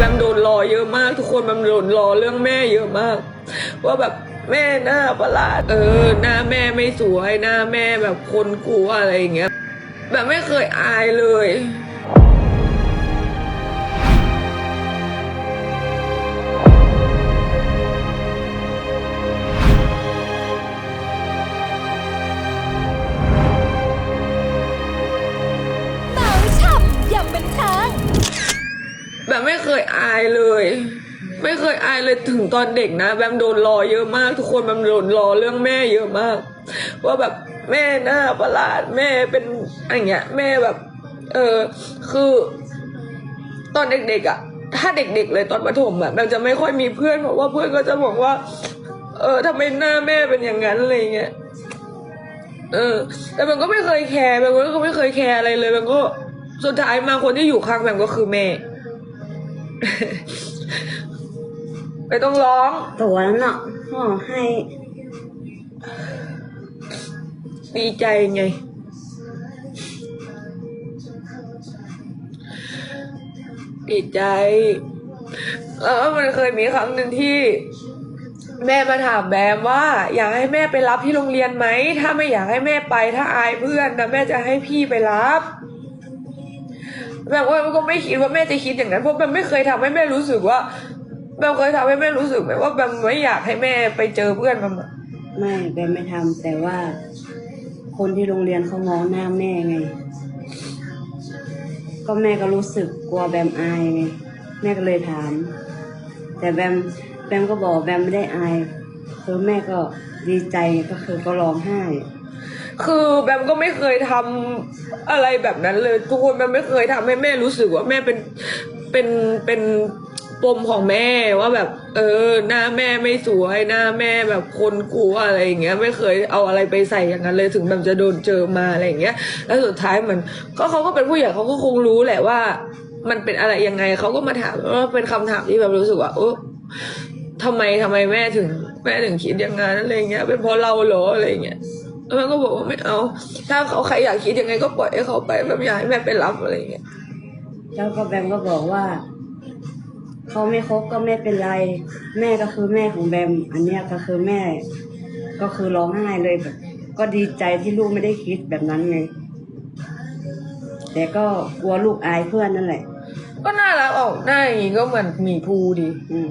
แบมโดนรอเยอะมาก ทุกคนแบมโดนรอเรื่องแม่เยอะมาก ว่าแบบแม่หน้าประหลาดเออ หน้าแม่ไม่สวยหน้าแม่แบบคนกลัวอะไรอย่างเงี้ยแบบไม่เคยอายเลย แบบไม่เคยอายเลย ไม่เคยอายเลยถึงตอนเด็กนะ แบมโดนรอเยอะมาก ทุกคนแบมโดนรอเรื่องแม่เยอะมาก ว่าแบบแม่หน้าประหลาดแม่เป็นอะไรเงี้ย แม่แบบ เออคือตอนเด็กๆอะ่ะ ถ้าเด็กๆเลยตอนประถมอะ่ะแบมจะไม่ค่อยมีเพื่อนเพราะว่าเพื่อนก็จะบอกว่า เออทำไมหน้าแม่เป็นอย่างนั้นอะไรเงี้ยเออ แต่แบมก็ไม่เคยแคร์แบมก็ไม่เคยแคร์อะไรเลยแบมก็สุดท้ายมาคนที่อยู่ข้างแบมก็คือแม่ ไม่ต้องร้อง ตัวนั้นเนาะห่อให้ ดีใจไง ดีใจแล้วก็มันเคยมีครั้งหนึ่งที่ แม่มาถามแบมว่า อยากให้แม่ไปรับที่โรงเรียนไหม ถ้าไม่อยากให้แม่ไปถ้าอายเพื่อนนะแม่จะให้พี่ไปรับ แบบว่ามันก็ไม่คิดว่าแม่จะคิดอย่างนั้นเพราะแบมไม่เคยทำให้แม่รู้สึกว่าแบมเคยทำให้แม่รู้สึกไหมว่าแบมไม่อยากให้แม่ไปเจอเพื่อนมันอะไม่แบมไม่ทำแต่ว่า คนที่โรงเรียนเขามองหน้าแม่ไง ก็แม่ก็รู้สึกกลัวแบมอายไงแม่ก็เลยถาม แต่แบมแบมก็บอกแบมไม่ได้อายคือแม่ก็ดีใจก็คือก็ร้องไห้ คือแบมก็ไม่เคยทำอะไรแบบนั้นเลย ทุกคนแบมไม่เคยทำให้แม่รู้สึกว่าแม่เป็นเป็นเป็นปมของแม่ว่าแบบ เออ หน้าแม่ไม่สวยหน้าแม่แบบคนกลัวอะไรอย่างเงี้ย ไม่เคยเอาอะไรไปใส่อย่างนั้นเลยถึงแบมจะโดนเจอมาอะไรอย่างเงี้ย แล้วสุดท้ายมัน ก็เขาก็เป็นผู้ใหญ่เขาก็คงรู้แหละว่า มันเป็นอะไรยังไงเขาก็มาถามว่าเป็นคำถามที่แบบรู้สึกว่าโอ้ทำไมทำไมแม่ถึง แม่ถึงคิดอย่างนั้นอะไรเงี้ย เป็นเพราะเราเหรออะไรเงี้ย แล้วแม่ก็บอกว่าไม่เอา ถ้าเขาใครอยากคิดยังไงก็ปล่อยให้เขาไปแบบอยากให้แม่ไปรับอะไรอย่างเงี้ยแล้วก็แบมก็บอกว่า เขาไม่คบก็ไม่เป็นไร แม่ก็คือแม่ของแบม อันเนี้ยก็คือแม่ ก็คือร้องไห้เลยแบบ ก็ดีใจที่ลูกไม่ได้คิดแบบนั้นไงแต่ก็กลัวลูกอายเพื่อนนั่นแหละ ก็น่ารักออกหน้าอย่างงี้ก็เหมือนหมีภูดีอืม